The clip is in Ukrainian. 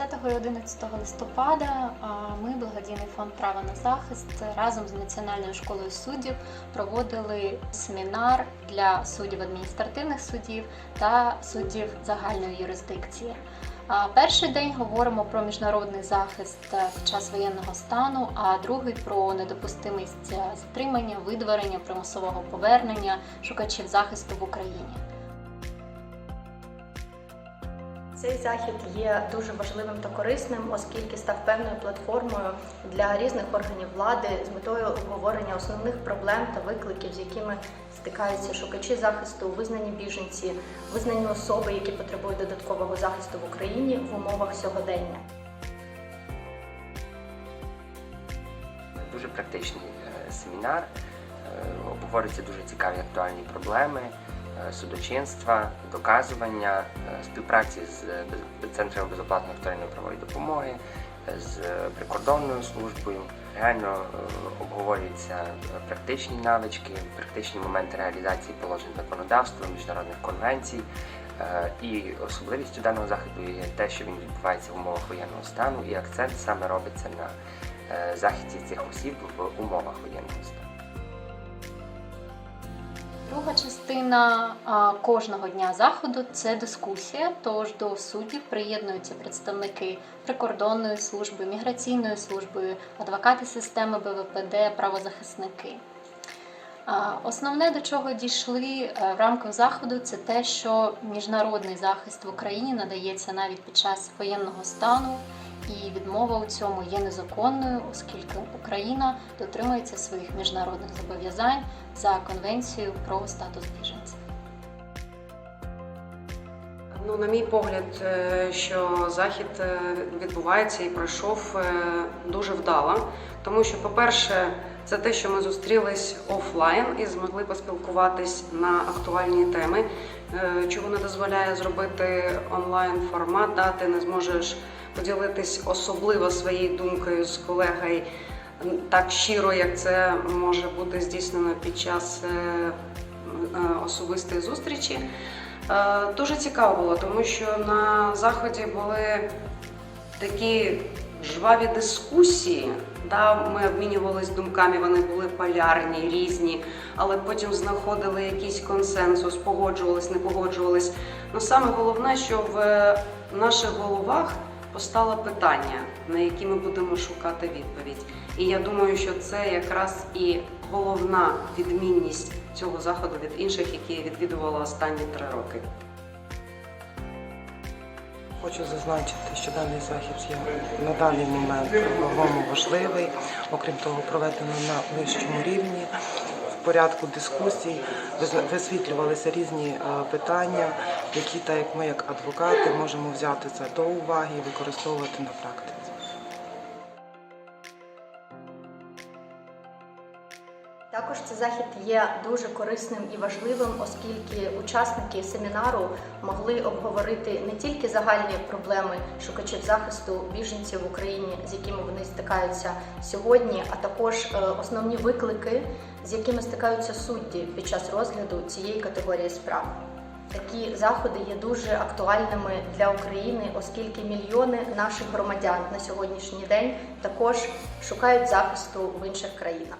10 і 11 листопада ми, благодійний фонд Право на захист, разом з Національною школою суддів проводили семінар для суддів адміністративних судів та суддів загальної юрисдикції. Перший день говоримо про міжнародний захист е, під час воєнного стану, а другий про недопустимість е, затримання, видворення, примусового повернення шукачів захисту в Україні. Цей захід є дуже важливим та корисним, оскільки став певною платформою для різних органів влади з метою обговорення основних проблем та викликів, з якими стикаються шукачі захисту, визнані біженці, визнані особи, які потребують додаткового захисту в Україні в умовах сьогодення. Дуже практичний е, семінар. Е, Обговорюються дуже цікаві актуальні проблеми судочинства, доказування, е, співпраці з без- центрами безоплатної вторинної правової допомоги, е, з прикордонною службою. Реально е, обговорюються е, практичні навички, практичні моменти реалізації положень законодавства, міжнародних конвенцій. Е, І особливістю даного заходу є те, що він відбувається в умовах воєнного стану, і акцент саме робиться на е, захисті цих осіб в умовах воєнного стану. Друга частина кожного дня заходу це дискусія. Тож до суддів приєднуються представники прикордонної служби, міграційної служби, адвокати системи БВПД, правозахисники. Основне, до чого дійшли е, в рамках заходу, це те, що міжнародний захист в Україні надається навіть під час воєнного стану, і відмова у цьому є незаконною, оскільки Україна дотримується своїх міжнародних зобов'язань за конвенцією про статус біженців. Ну, на мій погляд, е, що захід е, відбувається і пройшов е, дуже вдало, тому що, по-перше, це те, що ми зустрілись офлайн і змогли поспілкуватись на актуальні теми, чого не дозволяє зробити онлайн формат, да, ти не зможеш поділитись особливо своєю думкою з колегою так щиро, як це може бути здійснено під час е, е, особистої зустрічі. Е, Дуже цікаво було, тому що на заході були такі жваві дискусії. Да, ми обмінювалися думками, вони були полярні, різні, але потім знаходили якийсь консенсус, погоджувались, не погоджувались. Ну саме головне, що в наших головах постало питання, на які ми будемо шукати відповідь. І я думаю, що це якраз і головна відмінність цього заходу від інших, які я відвідувала останні три роки. Хочу зазначити, що даний захід є на даний момент по-новому важливий, окрім того, проведено на вищому рівні. Порядку дискусій висвітлювалися різні е, питання, які, так як ми, як адвокати, можемо взяти це до уваги і використовувати на практиці. Також цей захід є дуже корисним і важливим, оскільки учасники семінару могли обговорити не тільки загальні проблеми шукачів захисту біженців в Україні, з якими вони стикаються сьогодні, а також е, основні виклики, з якими стикаються судді під час розгляду цієї категорії справ. Такі заходи є дуже актуальними для України, оскільки мільйони наших громадян на сьогоднішній день також шукають захисту в інших країнах.